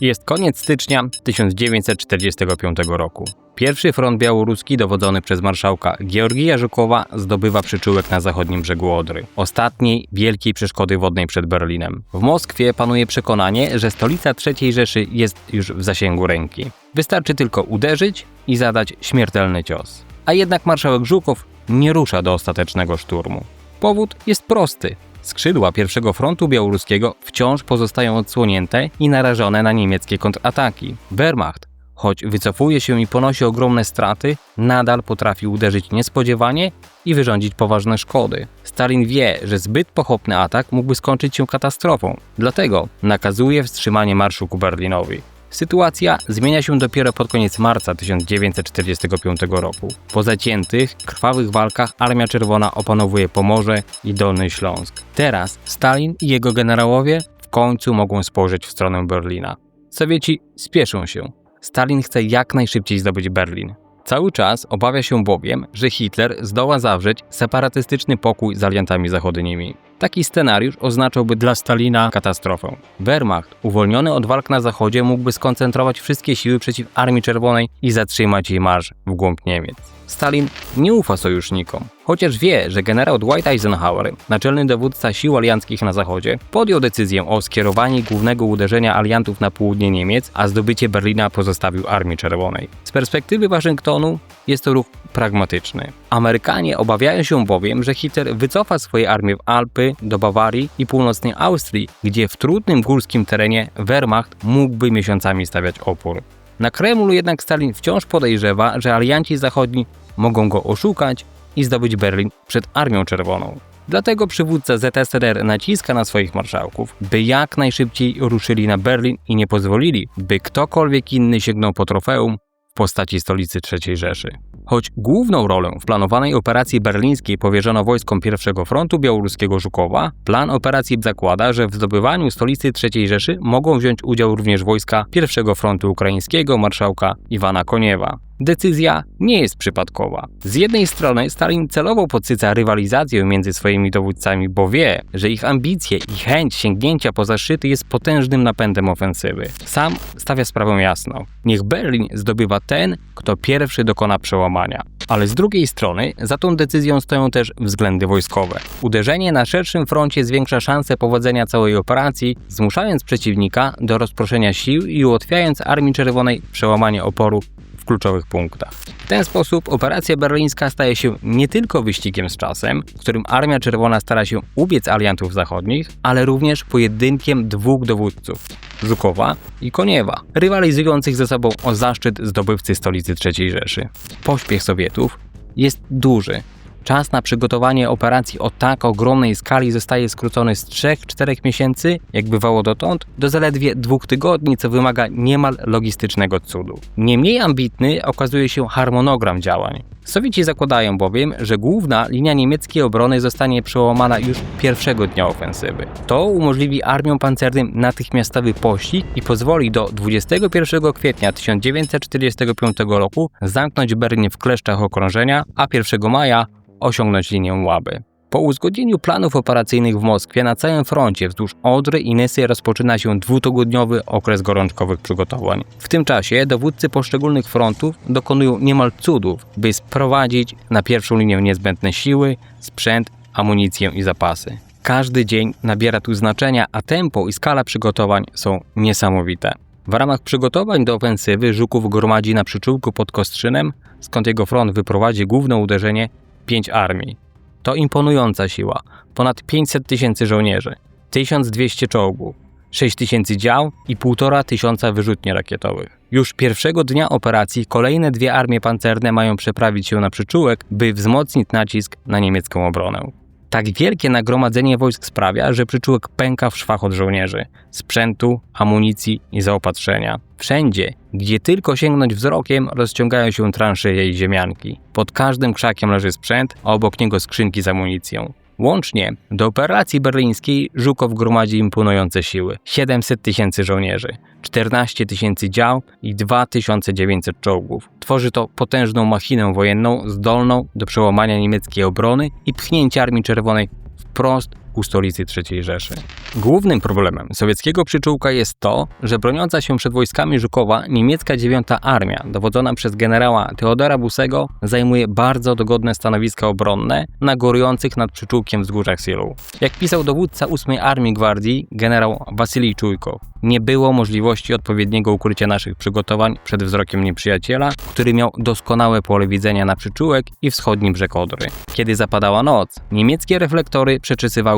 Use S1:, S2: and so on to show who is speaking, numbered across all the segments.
S1: Jest koniec stycznia 1945 roku. Pierwszy front białoruski dowodzony przez marszałka Georgija Żukowa zdobywa przyczółek na zachodnim brzegu Odry, ostatniej wielkiej przeszkody wodnej przed Berlinem. W Moskwie panuje przekonanie, że stolica III Rzeszy jest już w zasięgu ręki. Wystarczy tylko uderzyć i zadać śmiertelny cios. A jednak marszałek Żukow nie rusza do ostatecznego szturmu. Powód jest prosty. Skrzydła pierwszego frontu białoruskiego wciąż pozostają odsłonięte i narażone na niemieckie kontrataki. Wehrmacht, choć wycofuje się i ponosi ogromne straty, nadal potrafi uderzyć niespodziewanie i wyrządzić poważne szkody. Stalin wie, że zbyt pochopny atak mógłby skończyć się katastrofą, dlatego nakazuje wstrzymanie marszu ku Berlinowi. Sytuacja zmienia się dopiero pod koniec marca 1945 roku. Po zaciętych, krwawych walkach Armia Czerwona opanowuje Pomorze i Dolny Śląsk. Teraz Stalin i jego generałowie w końcu mogą spojrzeć w stronę Berlina. Sowieci spieszą się. Stalin chce jak najszybciej zdobyć Berlin. Cały czas obawia się bowiem, że Hitler zdoła zawrzeć separatystyczny pokój z aliantami zachodnimi. Taki scenariusz oznaczałby dla Stalina katastrofę. Wehrmacht, uwolniony od walk na zachodzie, mógłby skoncentrować wszystkie siły przeciw Armii Czerwonej i zatrzymać jej marsz w głąb Niemiec. Stalin nie ufa sojusznikom. Chociaż wie, że generał Dwight Eisenhower, naczelny dowódca sił alianckich na zachodzie, podjął decyzję o skierowaniu głównego uderzenia aliantów na południe Niemiec, a zdobycie Berlina pozostawił Armii Czerwonej. Z perspektywy Waszyngtonu jest to ruch pragmatyczny. Amerykanie obawiają się bowiem, że Hitler wycofa swoje armie w Alpy, do Bawarii i północnej Austrii, gdzie w trudnym górskim terenie Wehrmacht mógłby miesiącami stawiać opór. Na Kremlu jednak Stalin wciąż podejrzewa, że alianci zachodni mogą go oszukać i zdobyć Berlin przed Armią Czerwoną. Dlatego przywódca ZSRR naciska na swoich marszałków, by jak najszybciej ruszyli na Berlin i nie pozwolili, by ktokolwiek inny sięgnął po trofeum postaci stolicy III Rzeszy. Choć główną rolę w planowanej operacji berlińskiej powierzono wojskom pierwszego frontu białoruskiego Żukowa, plan operacji zakłada, że w zdobywaniu stolicy III Rzeszy mogą wziąć udział również wojska pierwszego frontu ukraińskiego marszałka Iwana Koniewa. Decyzja nie jest przypadkowa. Z jednej strony Stalin celowo podsyca rywalizację między swoimi dowódcami, bo wie, że ich ambicje i chęć sięgnięcia po zaszczyty jest potężnym napędem ofensywy. Sam stawia sprawę jasno. Niech Berlin zdobywa ten, kto pierwszy dokona przełamania. Ale z drugiej strony za tą decyzją stoją też względy wojskowe. Uderzenie na szerszym froncie zwiększa szanse powodzenia całej operacji, zmuszając przeciwnika do rozproszenia sił i ułatwiając Armii Czerwonej przełamanie oporu w kluczowych punktach. W ten sposób operacja berlińska staje się nie tylko wyścigiem z czasem, w którym Armia Czerwona stara się ubiec aliantów zachodnich, ale również pojedynkiem dwóch dowódców Żukowa i Koniewa, rywalizujących ze sobą o zaszczyt zdobywcy stolicy III Rzeszy. Pośpiech Sowietów jest duży, Czas na przygotowanie operacji o tak ogromnej skali zostaje skrócony z 3-4 miesięcy, jak bywało dotąd, do zaledwie dwóch tygodni, co wymaga niemal logistycznego cudu. Nie mniej ambitny okazuje się harmonogram działań. Sowieci zakładają bowiem, że główna linia niemieckiej obrony zostanie przełamana już pierwszego dnia ofensywy. To umożliwi armiom pancernym natychmiastowy pościg i pozwoli do 21 kwietnia 1945 roku zamknąć Berlin w kleszczach okrążenia, a 1 maja osiągnąć linię Łaby. Po uzgodnieniu planów operacyjnych w Moskwie na całym froncie wzdłuż Odry i Nysy rozpoczyna się dwutygodniowy okres gorączkowych przygotowań. W tym czasie dowódcy poszczególnych frontów dokonują niemal cudów, by sprowadzić na pierwszą linię niezbędne siły, sprzęt, amunicję i zapasy. Każdy dzień nabiera tu znaczenia, a tempo i skala przygotowań są niesamowite. W ramach przygotowań do ofensywy Żuków gromadzi na przyczółku pod Kostrzynem, skąd jego front wyprowadzi główne uderzenie pięć armii. To imponująca siła. Ponad 500 tysięcy żołnierzy, 1200 czołgów, 6 tysięcy dział i 1,5 tysiąca wyrzutni rakietowych. Już pierwszego dnia operacji kolejne dwie armie pancerne mają przeprawić się na przyczółek, by wzmocnić nacisk na niemiecką obronę. Tak wielkie nagromadzenie wojsk sprawia, że przyczółek pęka w szwach od żołnierzy, sprzętu, amunicji i zaopatrzenia. Wszędzie, gdzie tylko sięgnąć wzrokiem, rozciągają się transzyje i ziemianki. Pod każdym krzakiem leży sprzęt, a obok niego skrzynki z amunicją. Łącznie do operacji berlińskiej Żukow gromadzi imponujące siły 700 tysięcy żołnierzy, 14 tysięcy dział i 2900 czołgów. Tworzy to potężną machinę wojenną zdolną do przełamania niemieckiej obrony i pchnięcia Armii Czerwonej wprost ku stolicy III Rzeszy. Głównym problemem sowieckiego przyczółka jest to, że broniąca się przed wojskami Żukowa niemiecka dziewiąta armia, dowodzona przez generała Teodora Busego, zajmuje bardzo dogodne stanowiska obronne na górujących nad przyczółkiem wzgórzach Silu. Jak pisał dowódca 8 Armii Gwardii, generał Wasylij Czujkow, nie było możliwości odpowiedniego ukrycia naszych przygotowań przed wzrokiem nieprzyjaciela, który miał doskonałe pole widzenia na przyczółek i wschodni brzeg Odry. Kiedy zapadała noc, niemieckie reflektory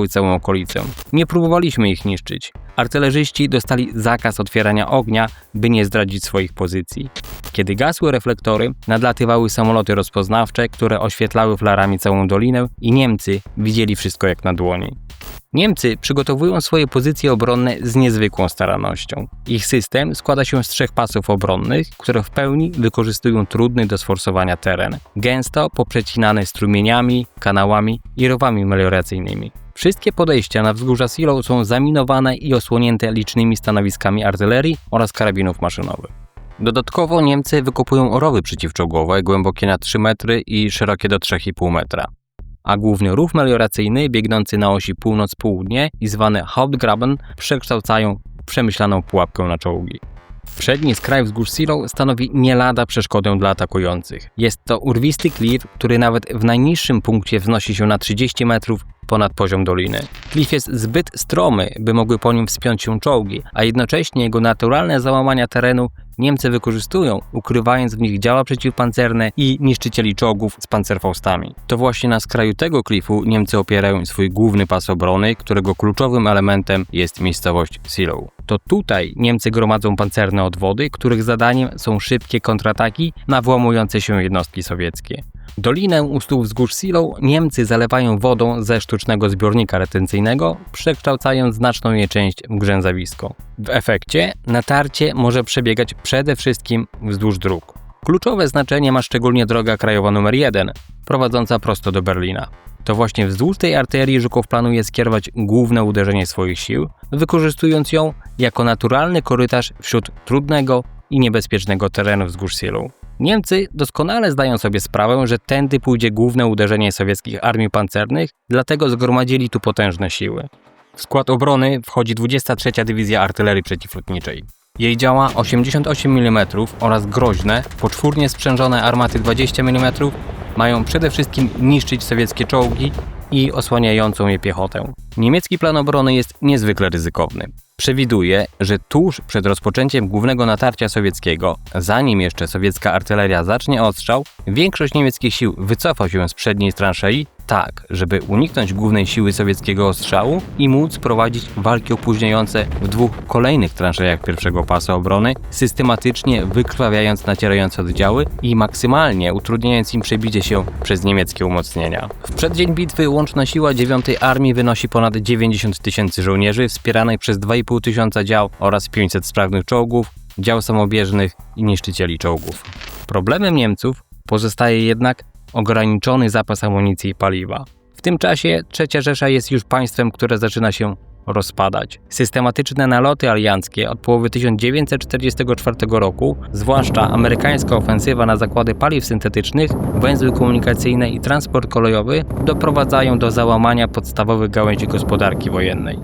S1: całą okolicę. Nie próbowaliśmy ich niszczyć. Artylerzyści dostali zakaz otwierania ognia, by nie zdradzić swoich pozycji. Kiedy gasły reflektory, nadlatywały samoloty rozpoznawcze, które oświetlały flarami całą dolinę i Niemcy widzieli wszystko jak na dłoni. Niemcy przygotowują swoje pozycje obronne z niezwykłą starannością. Ich system składa się z trzech pasów obronnych, które w pełni wykorzystują trudny do sforsowania teren, gęsto poprzecinany strumieniami, kanałami i rowami melioracyjnymi. Wszystkie podejścia na wzgórza Silo są zaminowane i osłonięte licznymi stanowiskami artylerii oraz karabinów maszynowych. Dodatkowo Niemcy wykopują rowy przeciwczołgowe głębokie na 3 metry i szerokie do 3,5 metra a główny rów melioracyjny biegnący na osi północ-południe i zwany Hauptgraben przekształcają przemyślaną pułapkę na czołgi. Przedni skraj wzgórz Silo stanowi nie lada przeszkodę dla atakujących. Jest to urwisty klif, który nawet w najniższym punkcie wznosi się na 30 metrów ponad poziom doliny. Klif jest zbyt stromy, by mogły po nim wspiąć się czołgi, a jednocześnie jego naturalne załamania terenu Niemcy wykorzystują, ukrywając w nich działa przeciwpancerne i niszczycieli czołgów z pancerfaustami. To właśnie na skraju tego klifu Niemcy opierają swój główny pas obrony, którego kluczowym elementem jest miejscowość Silo. To tutaj Niemcy gromadzą pancerne odwody, których zadaniem są szybkie kontrataki na włamujące się jednostki sowieckie. Dolinę u stóp wzgórz Silo Niemcy zalewają wodą ze sztucznego zbiornika retencyjnego, przekształcając znaczną jej część w grzęzawisko. W efekcie natarcie może przebiegać przede wszystkim wzdłuż dróg. Kluczowe znaczenie ma szczególnie droga krajowa nr 1, prowadząca prosto do Berlina. To właśnie wzdłuż tej arterii Żukow planuje skierować główne uderzenie swoich sił, wykorzystując ją jako naturalny korytarz wśród trudnego i niebezpiecznego terenu wzgórz Silu. Niemcy doskonale zdają sobie sprawę, że tędy pójdzie główne uderzenie sowieckich armii pancernych, dlatego zgromadzili tu potężne siły. W skład obrony wchodzi 23. Dywizja Artylerii Przeciwlotniczej. Jej działa 88 mm oraz groźne, poczwórnie sprzężone armaty 20 mm mają przede wszystkim niszczyć sowieckie czołgi i osłaniającą je piechotę. Niemiecki plan obrony jest niezwykle ryzykowny przewiduje, że tuż przed rozpoczęciem głównego natarcia sowieckiego, zanim jeszcze sowiecka artyleria zacznie odstrzał, większość niemieckich sił wycofa się z przedniej transzei tak, żeby uniknąć głównej siły sowieckiego ostrzału i móc prowadzić walki opóźniające w dwóch kolejnych transzejach pierwszego pasa obrony, systematycznie wykrwawiając nacierające oddziały i maksymalnie utrudniając im przebicie się przez niemieckie umocnienia. W przeddzień bitwy łączna siła 9 Armii wynosi ponad 90 tysięcy żołnierzy wspieranej przez 2,5 tysiąca dział oraz 500 sprawnych czołgów, dział samobieżnych i niszczycieli czołgów. Problemem Niemców pozostaje jednak ograniczony zapas amunicji i paliwa. W tym czasie Trzecia Rzesza jest już państwem, które zaczyna się rozpadać. Systematyczne naloty alianckie od połowy 1944 roku, zwłaszcza amerykańska ofensywa na zakłady paliw syntetycznych, węzły komunikacyjne i transport kolejowy doprowadzają do załamania podstawowych gałęzi gospodarki wojennej.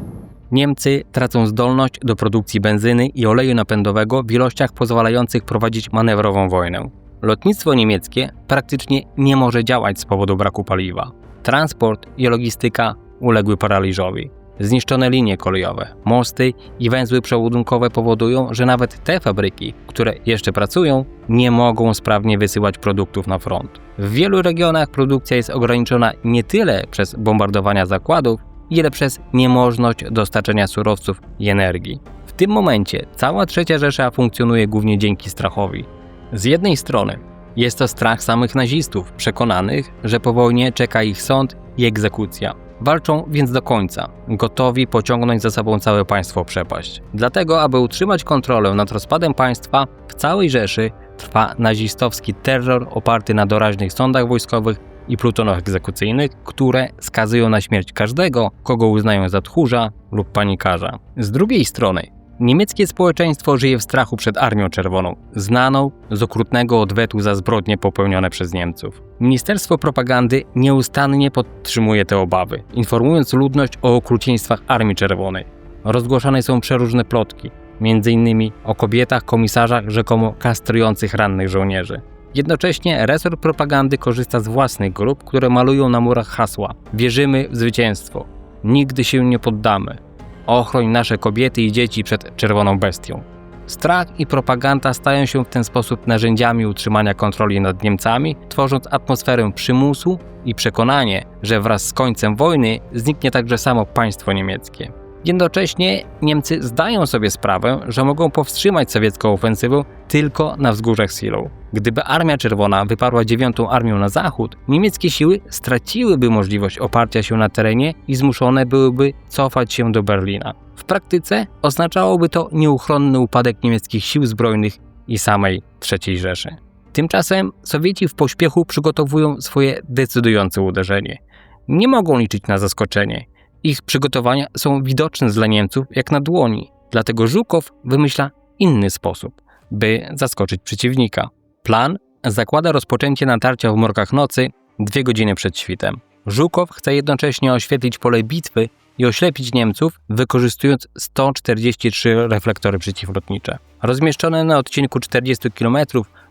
S1: Niemcy tracą zdolność do produkcji benzyny i oleju napędowego w ilościach pozwalających prowadzić manewrową wojnę. Lotnictwo niemieckie praktycznie nie może działać z powodu braku paliwa. Transport i logistyka uległy paraliżowi. Zniszczone linie kolejowe, mosty i węzły przeładunkowe powodują, że nawet te fabryki, które jeszcze pracują, nie mogą sprawnie wysyłać produktów na front. W wielu regionach produkcja jest ograniczona nie tyle przez bombardowania zakładów, ile przez niemożność dostarczenia surowców i energii. W tym momencie cała trzecia Rzesza funkcjonuje głównie dzięki strachowi. Z jednej strony jest to strach samych nazistów, przekonanych, że po wojnie czeka ich sąd i egzekucja. Walczą więc do końca, gotowi pociągnąć za sobą całe państwo przepaść. Dlatego, aby utrzymać kontrolę nad rozpadem państwa, w całej Rzeszy trwa nazistowski terror oparty na doraźnych sądach wojskowych i plutonach egzekucyjnych, które skazują na śmierć każdego, kogo uznają za tchórza lub panikarza. Z drugiej strony Niemieckie społeczeństwo żyje w strachu przed Armią Czerwoną, znaną z okrutnego odwetu za zbrodnie popełnione przez Niemców. Ministerstwo Propagandy nieustannie podtrzymuje te obawy, informując ludność o okrucieństwach Armii Czerwonej. Rozgłaszane są przeróżne plotki, m.in. o kobietach komisarzach rzekomo kastrujących rannych żołnierzy. Jednocześnie resort propagandy korzysta z własnych grup, które malują na murach hasła: Wierzymy w zwycięstwo, nigdy się nie poddamy, ochroń nasze kobiety i dzieci przed czerwoną bestią. Strach i propaganda stają się w ten sposób narzędziami utrzymania kontroli nad Niemcami, tworząc atmosferę przymusu i przekonanie, że wraz z końcem wojny zniknie także samo państwo niemieckie. Jednocześnie Niemcy zdają sobie sprawę, że mogą powstrzymać sowiecką ofensywę tylko na wzgórzach Silą. Gdyby Armia Czerwona wyparła dziewiątą armią na zachód, niemieckie siły straciłyby możliwość oparcia się na terenie i zmuszone byłyby cofać się do Berlina. W praktyce oznaczałoby to nieuchronny upadek niemieckich sił zbrojnych i samej III Rzeszy. Tymczasem Sowieci w pośpiechu przygotowują swoje decydujące uderzenie. Nie mogą liczyć na zaskoczenie. Ich przygotowania są widoczne dla Niemców jak na dłoni, dlatego Żukow wymyśla inny sposób, by zaskoczyć przeciwnika. Plan zakłada rozpoczęcie natarcia w morkach nocy dwie godziny przed świtem. Żukow chce jednocześnie oświetlić pole bitwy i oślepić Niemców, wykorzystując 143 reflektory przeciwlotnicze. Rozmieszczone na odcinku 40 km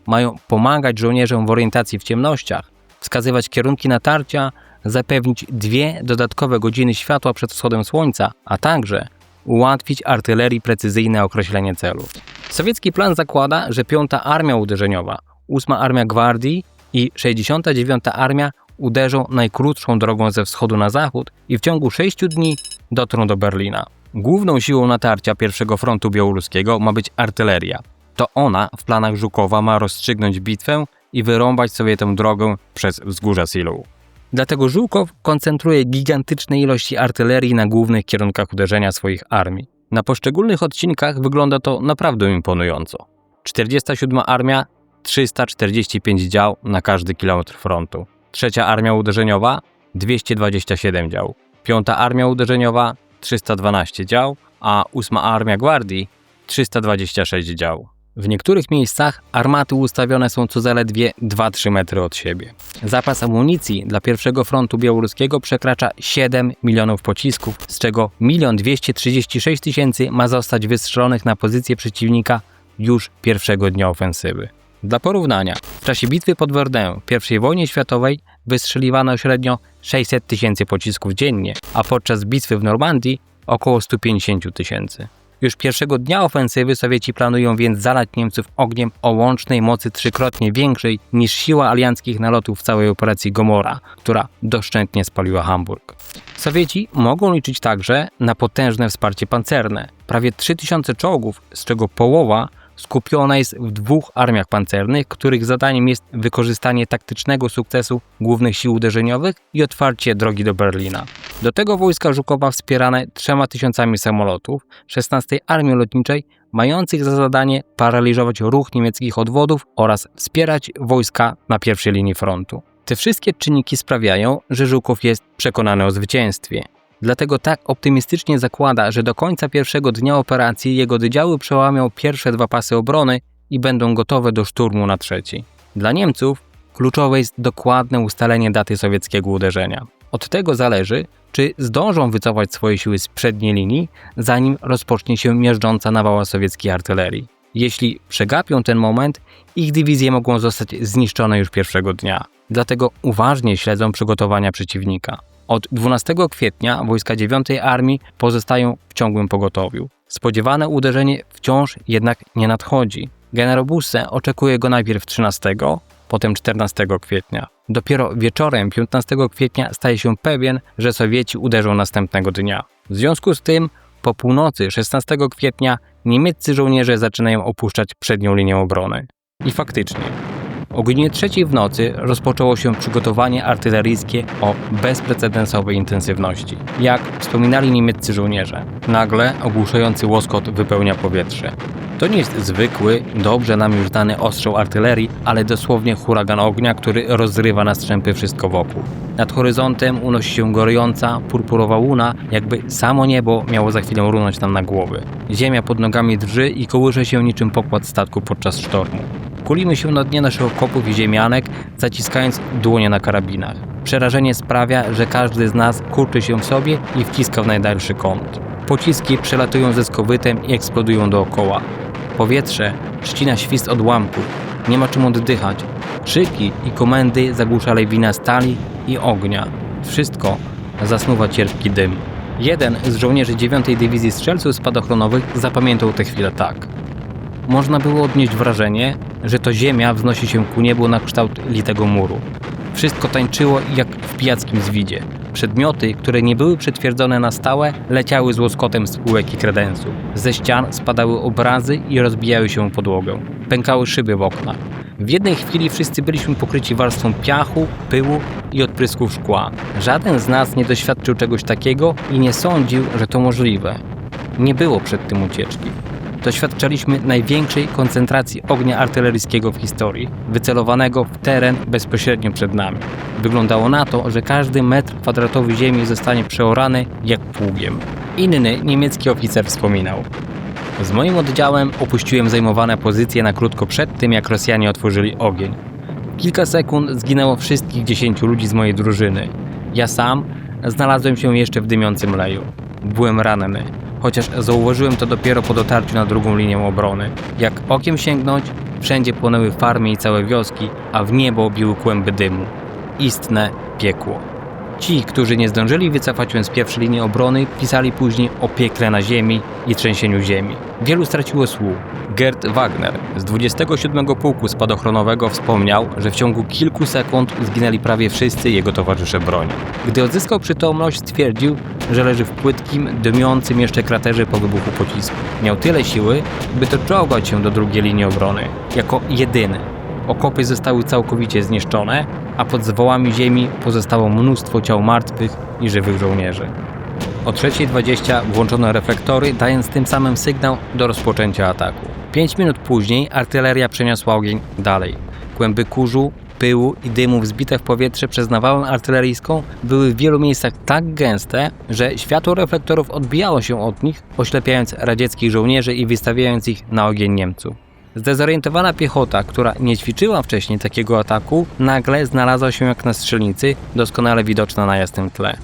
S1: mają pomagać żołnierzom w orientacji w ciemnościach, wskazywać kierunki natarcia, zapewnić dwie dodatkowe godziny światła przed wschodem słońca, a także ułatwić artylerii precyzyjne określenie celów. Sowiecki plan zakłada, że 5 Armia Uderzeniowa, 8 Armia Gwardii i 69 Armia uderzą najkrótszą drogą ze wschodu na zachód i w ciągu 6 dni dotrą do Berlina. Główną siłą natarcia pierwszego frontu białoruskiego ma być artyleria. To ona w planach Żukowa ma rozstrzygnąć bitwę i wyrąbać sobie tę drogę przez wzgórza Silu. Dlatego Żółkow koncentruje gigantyczne ilości artylerii na głównych kierunkach uderzenia swoich armii. Na poszczególnych odcinkach wygląda to naprawdę imponująco. 47 Armia 345 dział na każdy kilometr frontu. Trzecia Armia Uderzeniowa 227 dział. Piąta Armia Uderzeniowa 312 dział, a ósma Armia Gwardii 326 dział. W niektórych miejscach armaty ustawione są co zaledwie 2-3 metry od siebie. Zapas amunicji dla pierwszego frontu białoruskiego przekracza 7 milionów pocisków, z czego 1 236 tysięcy ma zostać wystrzelonych na pozycję przeciwnika już pierwszego dnia ofensywy. Dla porównania, w czasie bitwy pod Verdun w I wojnie światowej wystrzeliwano średnio 600 tysięcy pocisków dziennie, a podczas bitwy w Normandii około 150 tysięcy. Już pierwszego dnia ofensywy Sowieci planują więc zalać Niemców ogniem o łącznej mocy trzykrotnie większej niż siła alianckich nalotów w całej operacji Gomora, która doszczętnie spaliła Hamburg. Sowieci mogą liczyć także na potężne wsparcie pancerne. Prawie 3000 czołgów, z czego połowa skupiona jest w dwóch armiach pancernych, których zadaniem jest wykorzystanie taktycznego sukcesu głównych sił uderzeniowych i otwarcie drogi do Berlina. Do tego wojska Żukowa wspierane trzema tysiącami samolotów 16 Armii Lotniczej, mających za zadanie paraliżować ruch niemieckich odwodów oraz wspierać wojska na pierwszej linii frontu. Te wszystkie czynniki sprawiają, że Żukow jest przekonany o zwycięstwie. Dlatego tak optymistycznie zakłada, że do końca pierwszego dnia operacji jego oddziały przełamią pierwsze dwa pasy obrony i będą gotowe do szturmu na trzeci. Dla Niemców kluczowe jest dokładne ustalenie daty sowieckiego uderzenia. Od tego zależy, czy zdążą wycofać swoje siły z przedniej linii, zanim rozpocznie się miażdżąca nawała sowieckiej artylerii. Jeśli przegapią ten moment, ich dywizje mogą zostać zniszczone już pierwszego dnia. Dlatego uważnie śledzą przygotowania przeciwnika. Od 12 kwietnia wojska 9 Armii pozostają w ciągłym pogotowiu. Spodziewane uderzenie wciąż jednak nie nadchodzi. Generał Busse oczekuje go najpierw 13, potem 14 kwietnia. Dopiero wieczorem 15 kwietnia staje się pewien, że Sowieci uderzą następnego dnia. W związku z tym po północy 16 kwietnia niemieccy żołnierze zaczynają opuszczać przednią linię obrony. I faktycznie, O godzinie trzeciej w nocy rozpoczęło się przygotowanie artyleryjskie o bezprecedensowej intensywności. Jak wspominali niemieccy żołnierze, nagle ogłuszający łoskot wypełnia powietrze. To nie jest zwykły, dobrze nam już znany ostrzał artylerii, ale dosłownie huragan ognia, który rozrywa na strzępy wszystko wokół. Nad horyzontem unosi się gorująca, purpurowa łuna, jakby samo niebo miało za chwilę runąć nam na głowy. Ziemia pod nogami drży i kołysze się niczym pokład statku podczas sztormu. Kulimy się na dnie naszych okopów i ziemianek, zaciskając dłonie na karabinach. Przerażenie sprawia, że każdy z nas kurczy się w sobie i wciska w najdalszy kąt. Pociski przelatują ze skowytem i eksplodują dookoła. Powietrze ścina świst odłamków. Nie ma czym oddychać. Krzyki i komendy zagłusza lewina stali i ognia. Wszystko zasnuwa cierpki dym. Jeden z żołnierzy 9 Dywizji Strzelców Spadochronowych zapamiętał tę chwilę tak. Można było odnieść wrażenie, że to ziemia wznosi się ku niebu na kształt litego muru. Wszystko tańczyło jak w pijackim zwidzie. Przedmioty, które nie były przytwierdzone na stałe, leciały z łoskotem spółek i kredensu. Ze ścian spadały obrazy i rozbijały się podłogę. Pękały szyby w oknach. W jednej chwili wszyscy byliśmy pokryci warstwą piachu, pyłu i odprysków szkła. Żaden z nas nie doświadczył czegoś takiego i nie sądził, że to możliwe. Nie było przed tym ucieczki doświadczaliśmy największej koncentracji ognia artyleryjskiego w historii, wycelowanego w teren bezpośrednio przed nami. Wyglądało na to, że każdy metr kwadratowy ziemi zostanie przeorany jak pługiem. Inny niemiecki oficer wspominał. Z moim oddziałem opuściłem zajmowane pozycje na krótko przed tym, jak Rosjanie otworzyli ogień. Kilka sekund zginęło wszystkich dziesięciu ludzi z mojej drużyny. Ja sam znalazłem się jeszcze w dymiącym leju. Byłem ranny chociaż zauważyłem to dopiero po dotarciu na drugą linię obrony. Jak okiem sięgnąć, wszędzie płonęły farmy i całe wioski, a w niebo biły kłęby dymu. Istne piekło. Ci, którzy nie zdążyli wycofać się z pierwszej linii obrony, pisali później o piekle na ziemi i trzęsieniu ziemi. Wielu straciło słuch. Gerd Wagner z 27 Pułku Spadochronowego wspomniał, że w ciągu kilku sekund zginęli prawie wszyscy jego towarzysze broni. Gdy odzyskał przytomność, stwierdził, że leży w płytkim, dymiącym jeszcze kraterze po wybuchu pocisku. Miał tyle siły, by to czołgać się do drugiej linii obrony, jako jedyny. Okopy zostały całkowicie zniszczone, a pod zwałami ziemi pozostało mnóstwo ciał martwych i żywych żołnierzy. O 3.20 włączono reflektory, dając tym samym sygnał do rozpoczęcia ataku. Pięć minut później artyleria przeniosła ogień dalej. Kłęby kurzu, pyłu i dymu wzbite w powietrze przez nawałę artyleryjską były w wielu miejscach tak gęste, że światło reflektorów odbijało się od nich, oślepiając radzieckich żołnierzy i wystawiając ich na ogień Niemców. Zdezorientowana piechota, która nie ćwiczyła wcześniej takiego ataku, nagle znalazła się jak na strzelnicy, doskonale widoczna na jasnym tle.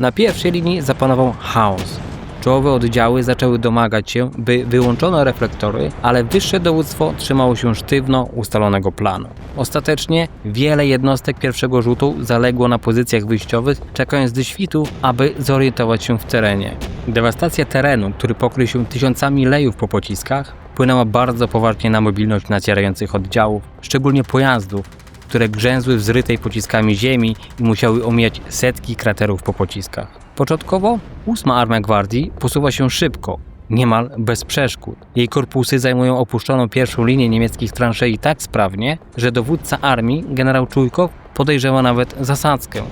S1: Na pierwszej linii zapanował chaos. Czołowe oddziały zaczęły domagać się, by wyłączono reflektory, ale wyższe dowództwo trzymało się sztywno ustalonego planu. Ostatecznie wiele jednostek pierwszego rzutu zaległo na pozycjach wyjściowych, czekając do świtu, aby zorientować się w terenie. Dewastacja terenu, który pokrył się tysiącami lejów po pociskach, wpłynęła bardzo poważnie na mobilność nacierających oddziałów, szczególnie pojazdów, które grzęzły w zrytej pociskami ziemi i musiały omijać setki kraterów po pociskach. Początkowo ósma Armia Gwardii posuwa się szybko, niemal bez przeszkód. Jej korpusy zajmują opuszczoną pierwszą linię niemieckich transzei tak sprawnie, że dowódca armii, generał Czujkow, podejrzewa nawet zasadzkę.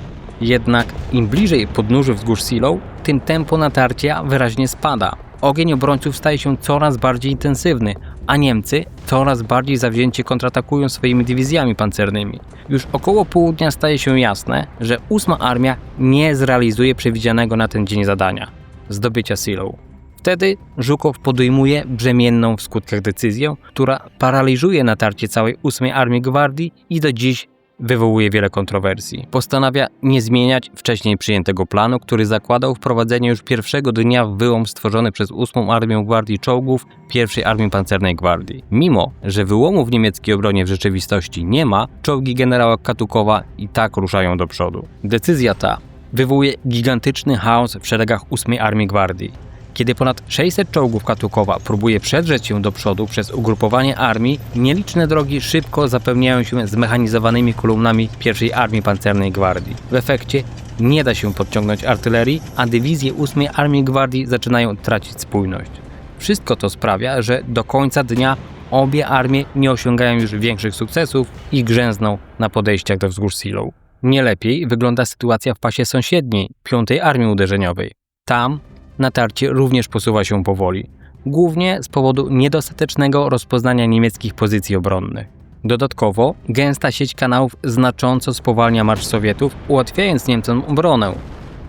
S1: Jednak im bliżej podnóży wzgórz Silą, tym tempo natarcia wyraźnie spada. Ogień obrońców staje się coraz bardziej intensywny, a Niemcy coraz bardziej zawzięcie kontratakują swoimi dywizjami pancernymi. Już około południa staje się jasne, że ósma armia nie zrealizuje przewidzianego na ten dzień zadania zdobycia Silą. Wtedy Żukow podejmuje brzemienną w skutkach decyzję, która paraliżuje natarcie całej ósmej armii gwardii i do dziś wywołuje wiele kontrowersji. Postanawia nie zmieniać wcześniej przyjętego planu, który zakładał wprowadzenie już pierwszego dnia w wyłom stworzony przez 8 Armię Gwardii Czołgów pierwszej Armii Pancernej Gwardii. Mimo, że wyłomu w niemieckiej obronie w rzeczywistości nie ma, czołgi generała Katukowa i tak ruszają do przodu. Decyzja ta wywołuje gigantyczny chaos w szeregach 8 Armii Gwardii. Kiedy ponad 600 czołgów Katukowa próbuje przedrzeć się do przodu przez ugrupowanie armii, nieliczne drogi szybko zapełniają się zmechanizowanymi kolumnami pierwszej Armii Pancernej Gwardii. W efekcie nie da się podciągnąć artylerii, a dywizje 8 Armii Gwardii zaczynają tracić spójność. Wszystko to sprawia, że do końca dnia obie armie nie osiągają już większych sukcesów i grzęzną na podejściach do wzgórz Silo. Nie lepiej wygląda sytuacja w pasie sąsiedniej, 5 Armii Uderzeniowej. Tam natarcie również posuwa się powoli, głównie z powodu niedostatecznego rozpoznania niemieckich pozycji obronnych. Dodatkowo gęsta sieć kanałów znacząco spowalnia marsz Sowietów, ułatwiając Niemcom obronę.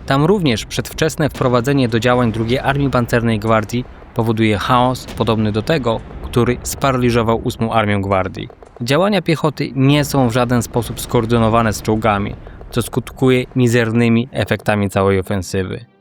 S1: Tam również przedwczesne wprowadzenie do działań II Armii Pancernej Gwardii powoduje chaos podobny do tego, który sparaliżował 8 Armię Gwardii. Działania piechoty nie są w żaden sposób skoordynowane z czołgami, co skutkuje mizernymi efektami całej ofensywy.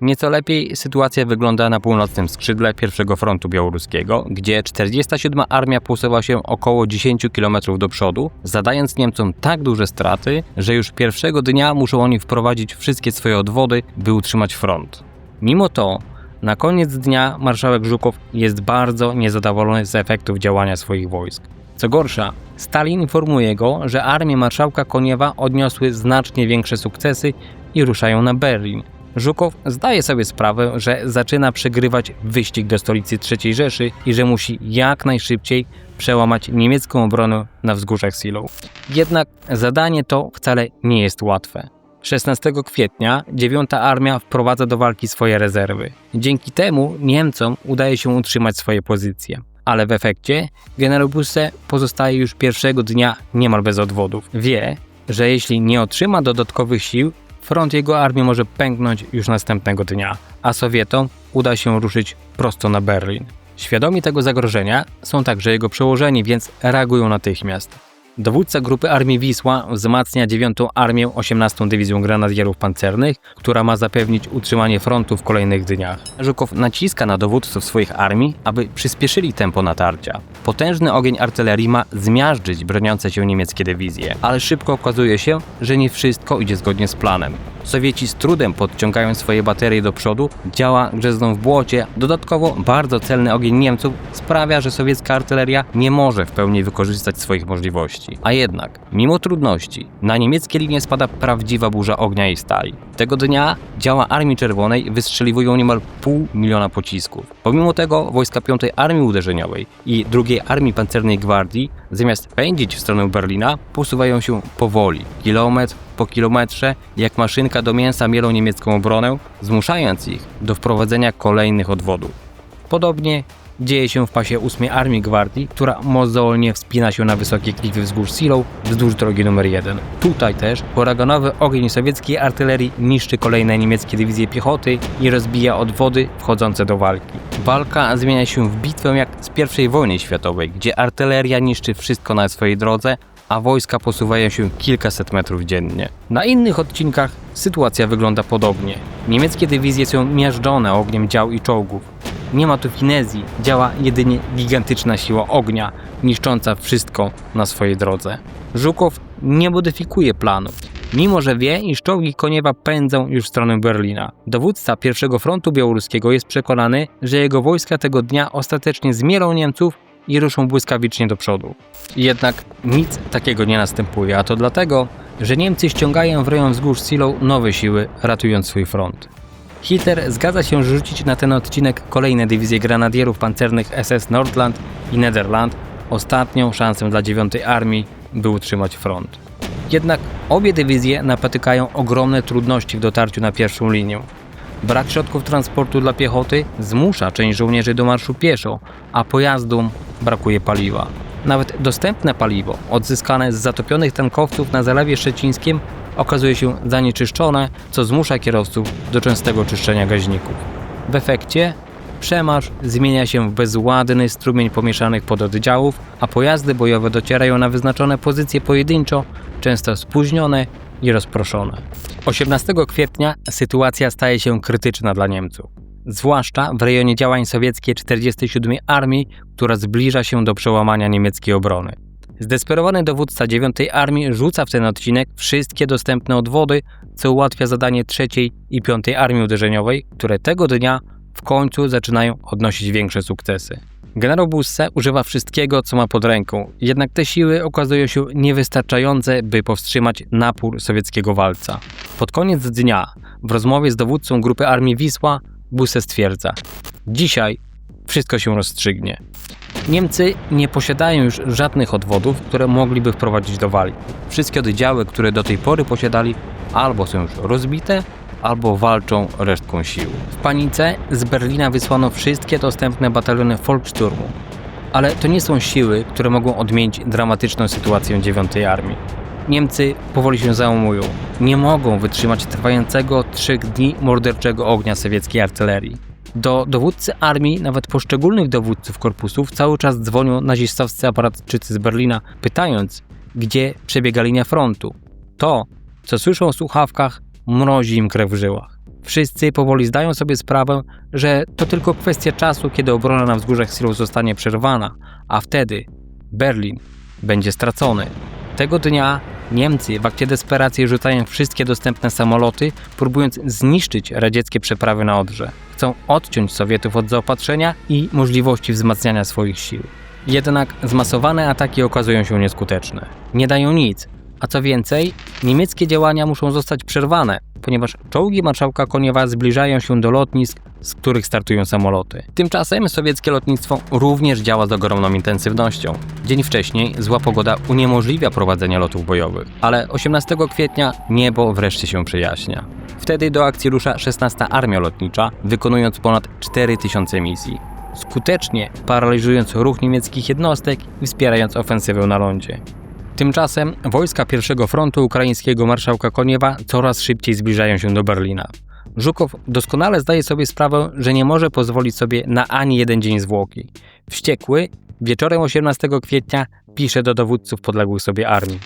S1: Nieco lepiej sytuacja wygląda na północnym skrzydle pierwszego frontu białoruskiego, gdzie 47 armia posuwa się około 10 km do przodu, zadając Niemcom tak duże straty, że już pierwszego dnia muszą oni wprowadzić wszystkie swoje odwody, by utrzymać front. Mimo to, na koniec dnia marszałek Żukow jest bardzo niezadowolony z efektów działania swoich wojsk. Co gorsza, Stalin informuje go, że armie marszałka Koniewa odniosły znacznie większe sukcesy i ruszają na Berlin. Żukow zdaje sobie sprawę, że zaczyna przegrywać wyścig do stolicy III Rzeszy i że musi jak najszybciej przełamać niemiecką obronę na wzgórzach Silo. Jednak zadanie to wcale nie jest łatwe. 16 kwietnia 9 Armia wprowadza do walki swoje rezerwy. Dzięki temu Niemcom udaje się utrzymać swoje pozycje. Ale w efekcie generał Busse pozostaje już pierwszego dnia niemal bez odwodów. Wie, że jeśli nie otrzyma dodatkowych sił, front jego armii może pęknąć już następnego dnia, a Sowietom uda się ruszyć prosto na Berlin. Świadomi tego zagrożenia są także jego przełożeni, więc reagują natychmiast. Dowódca grupy Armii Wisła wzmacnia 9 Armię 18 Dywizją Grenadierów Pancernych, która ma zapewnić utrzymanie frontu w kolejnych dniach. Żukow naciska na dowódców swoich armii, aby przyspieszyli tempo natarcia. Potężny ogień artylerii ma zmiażdżyć broniące się niemieckie dywizje, ale szybko okazuje się, że nie wszystko idzie zgodnie z planem. Sowieci z trudem podciągają swoje baterie do przodu, działa grzezną w błocie. Dodatkowo bardzo celny ogień Niemców sprawia, że sowiecka artyleria nie może w pełni wykorzystać swoich możliwości. A jednak, mimo trudności, na niemieckie linie spada prawdziwa burza ognia i stali. Tego dnia działa Armii Czerwonej wystrzeliwują niemal pół miliona pocisków. Pomimo tego wojska 5 Armii Uderzeniowej i 2 Armii Pancernej Gwardii zamiast pędzić w stronę Berlina, posuwają się powoli, kilometr po kilometrze, jak maszynka do mięsa mielą niemiecką obronę, zmuszając ich do wprowadzenia kolejnych odwodów. Podobnie dzieje się w pasie 8 Armii Gwardii, która mozolnie wspina się na wysokie klify wzgórz Silą wzdłuż drogi numer 1. Tutaj też huraganowy ogień sowieckiej artylerii niszczy kolejne niemieckie dywizje piechoty i rozbija odwody wchodzące do walki. Walka zmienia się w bitwę jak z I wojny światowej, gdzie artyleria niszczy wszystko na swojej drodze, a wojska posuwają się kilkaset metrów dziennie. Na innych odcinkach sytuacja wygląda podobnie. Niemieckie dywizje są miażdżone ogniem dział i czołgów. Nie ma tu finezji, działa jedynie gigantyczna siła ognia, niszcząca wszystko na swojej drodze. Żukow nie modyfikuje planów, mimo że wie, iż czołgi Koniewa pędzą już w stronę Berlina. Dowódca pierwszego frontu białoruskiego jest przekonany, że jego wojska tego dnia ostatecznie zmielą Niemców i ruszą błyskawicznie do przodu. Jednak nic takiego nie następuje, a to dlatego, że Niemcy ściągają w rejon wzgórz Silą nowe siły, ratując swój front. Hitler zgadza się rzucić na ten odcinek kolejne dywizje grenadierów pancernych SS Nordland i Nederland, ostatnią szansę dla 9 Armii, by utrzymać front. Jednak obie dywizje napotykają ogromne trudności w dotarciu na pierwszą linię. Brak środków transportu dla piechoty zmusza część żołnierzy do marszu pieszo, a pojazdom brakuje paliwa. Nawet dostępne paliwo, odzyskane z zatopionych tankowców na Zalewie Szczecińskim, okazuje się zanieczyszczone, co zmusza kierowców do częstego czyszczenia gaźników. W efekcie przemarsz zmienia się w bezładny strumień pomieszanych pododdziałów, a pojazdy bojowe docierają na wyznaczone pozycje pojedynczo, często spóźnione i rozproszone. 18 kwietnia sytuacja staje się krytyczna dla Niemców, zwłaszcza w rejonie działań sowieckiej 47 Armii, która zbliża się do przełamania niemieckiej obrony. Zdesperowany dowódca 9 Armii rzuca w ten odcinek wszystkie dostępne odwody, co ułatwia zadanie 3 i 5 Armii Uderzeniowej, które tego dnia w końcu zaczynają odnosić większe sukcesy. Generał Busse używa wszystkiego, co ma pod ręką, jednak te siły okazują się niewystarczające, by powstrzymać napór sowieckiego walca. Pod koniec dnia, w rozmowie z dowódcą grupy Armii Wisła, Busse stwierdza: Dzisiaj wszystko się rozstrzygnie. Niemcy nie posiadają już żadnych odwodów, które mogliby wprowadzić do Walii. Wszystkie oddziały, które do tej pory posiadali, albo są już rozbite, albo walczą resztką sił. W panice z Berlina wysłano wszystkie dostępne bataliony Volkssturmu. Ale to nie są siły, które mogą odmienić dramatyczną sytuację 9 Armii. Niemcy powoli się załamują. Nie mogą wytrzymać trwającego trzech dni morderczego ognia sowieckiej artylerii. Do dowódcy armii, nawet poszczególnych dowódców korpusów, cały czas dzwonią nazistowscy aparatczycy z Berlina, pytając, gdzie przebiega linia frontu. To, co słyszą w słuchawkach, mrozi im krew w żyłach. Wszyscy powoli zdają sobie sprawę, że to tylko kwestia czasu, kiedy obrona na wzgórzach Silu zostanie przerwana, a wtedy Berlin będzie stracony. Tego dnia Niemcy w akcie desperacji rzucają wszystkie dostępne samoloty, próbując zniszczyć radzieckie przeprawy na Odrze. Chcą odciąć Sowietów od zaopatrzenia i możliwości wzmacniania swoich sił. Jednak zmasowane ataki okazują się nieskuteczne. Nie dają nic, a co więcej, niemieckie działania muszą zostać przerwane, ponieważ czołgi marszałka Koniewa zbliżają się do lotnisk, z których startują samoloty. Tymczasem sowieckie lotnictwo również działa z ogromną intensywnością. Dzień wcześniej zła pogoda uniemożliwia prowadzenie lotów bojowych, ale 18 kwietnia niebo wreszcie się przejaśnia. Wtedy do akcji rusza 16 Armia Lotnicza, wykonując ponad 4000 misji. Skutecznie paraliżując ruch niemieckich jednostek i wspierając ofensywę na lądzie. Tymczasem wojska pierwszego frontu ukraińskiego marszałka Koniewa coraz szybciej zbliżają się do Berlina. Żukow doskonale zdaje sobie sprawę, że nie może pozwolić sobie na ani jeden dzień zwłoki. Wściekły, wieczorem 18 kwietnia pisze do dowódców podległych sobie armii.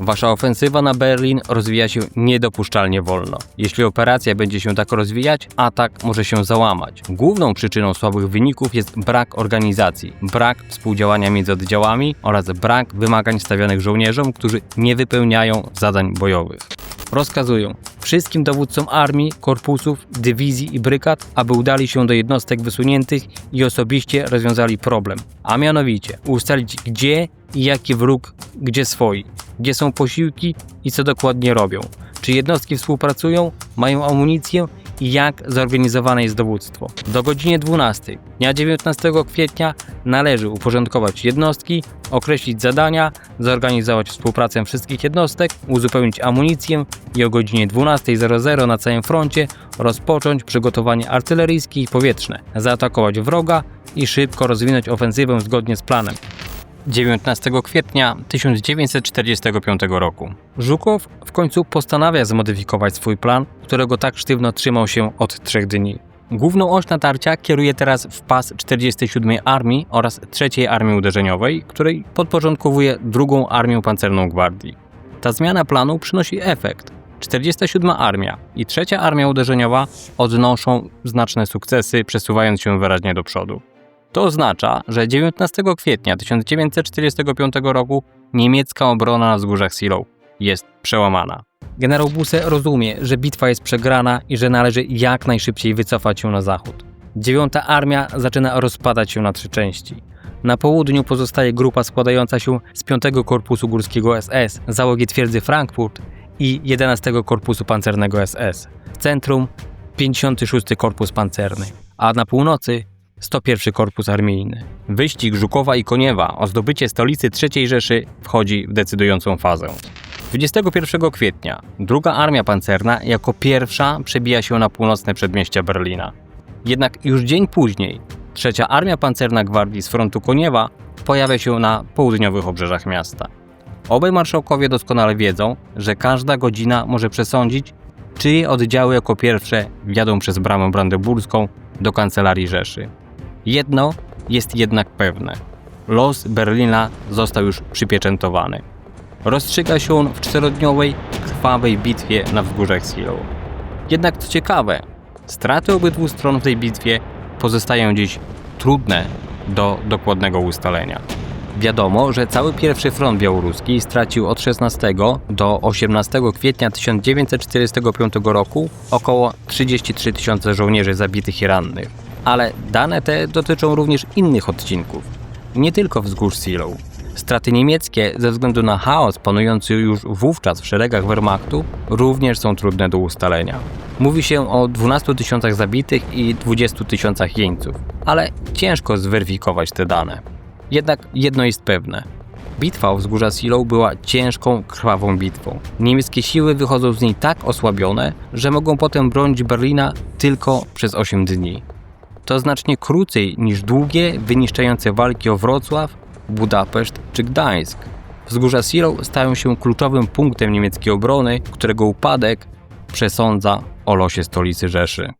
S1: Wasza ofensywa na Berlin rozwija się niedopuszczalnie wolno. Jeśli operacja będzie się tak rozwijać, atak może się załamać. Główną przyczyną słabych wyników jest brak organizacji, brak współdziałania między oddziałami oraz brak wymagań stawianych żołnierzom, którzy nie wypełniają zadań bojowych. Rozkazują wszystkim dowódcom armii, korpusów, dywizji i brygad, aby udali się do jednostek wysuniętych i osobiście rozwiązali problem, a mianowicie ustalić gdzie i jaki wróg, gdzie swoi, gdzie są posiłki i co dokładnie robią, czy jednostki współpracują, mają amunicję i jak zorganizowane jest dowództwo. Do godziny 12 dnia 19 kwietnia należy uporządkować jednostki, określić zadania, zorganizować współpracę wszystkich jednostek, uzupełnić amunicję i o godzinie 12.00 na całym froncie rozpocząć przygotowanie artyleryjskie i powietrzne, zaatakować wroga i szybko rozwinąć ofensywę zgodnie z planem. 19 kwietnia 1945 roku. Żukow w końcu postanawia zmodyfikować swój plan, którego tak sztywno trzymał się od trzech dni. Główną oś natarcia kieruje teraz w pas 47 Armii oraz 3 Armii Uderzeniowej, której podporządkowuje drugą Armię Pancerną Gwardii. Ta zmiana planu przynosi efekt. 47 Armia i 3 Armia Uderzeniowa odnoszą znaczne sukcesy, przesuwając się wyraźnie do przodu. To oznacza, że 19 kwietnia 1945 roku niemiecka obrona na wzgórzach Silow jest przełamana. Generał Busse rozumie, że bitwa jest przegrana i że należy jak najszybciej wycofać się na zachód. Dziewiąta armia zaczyna rozpadać się na trzy części. Na południu pozostaje grupa składająca się z 5 Korpusu Górskiego SS, załogi twierdzy Frankfurt i 11 Korpusu Pancernego SS. W centrum 56 Korpus Pancerny, a na północy 101 Korpus Armijny. Wyścig Żukowa i Koniewa o zdobycie stolicy III Rzeszy wchodzi w decydującą fazę. 21 kwietnia druga armia pancerna jako pierwsza przebija się na północne przedmieścia Berlina. Jednak już dzień później trzecia armia pancerna gwardii z frontu Koniewa pojawia się na południowych obrzeżach miasta. Obaj marszałkowie doskonale wiedzą, że każda godzina może przesądzić, czyje oddziały jako pierwsze wjadą przez bramę brandeburską do kancelarii Rzeszy. Jedno jest jednak pewne. Los Berlina został już przypieczętowany. Rozstrzyga się on w czterodniowej, krwawej bitwie na wzgórzach Silo. Jednak co ciekawe, straty obydwu stron w tej bitwie pozostają dziś trudne do dokładnego ustalenia. Wiadomo, że cały pierwszy front białoruski stracił od 16 do 18 kwietnia 1945 roku około 33 tysiące żołnierzy zabitych i rannych. Ale dane te dotyczą również innych odcinków, nie tylko wzgórz Silow. Straty niemieckie ze względu na chaos panujący już wówczas w szeregach Wehrmachtu również są trudne do ustalenia. Mówi się o 12 tysiącach zabitych i 20 tysiącach jeńców, ale ciężko zweryfikować te dane. Jednak jedno jest pewne. Bitwa o wzgórza Silo była ciężką, krwawą bitwą. Niemieckie siły wychodzą z niej tak osłabione, że mogą potem bronić Berlina tylko przez 8 dni. To znacznie krócej niż długie, wyniszczające walki o Wrocław, Budapeszt czy Gdańsk. Wzgórza Silo stają się kluczowym punktem niemieckiej obrony, którego upadek przesądza o losie stolicy Rzeszy.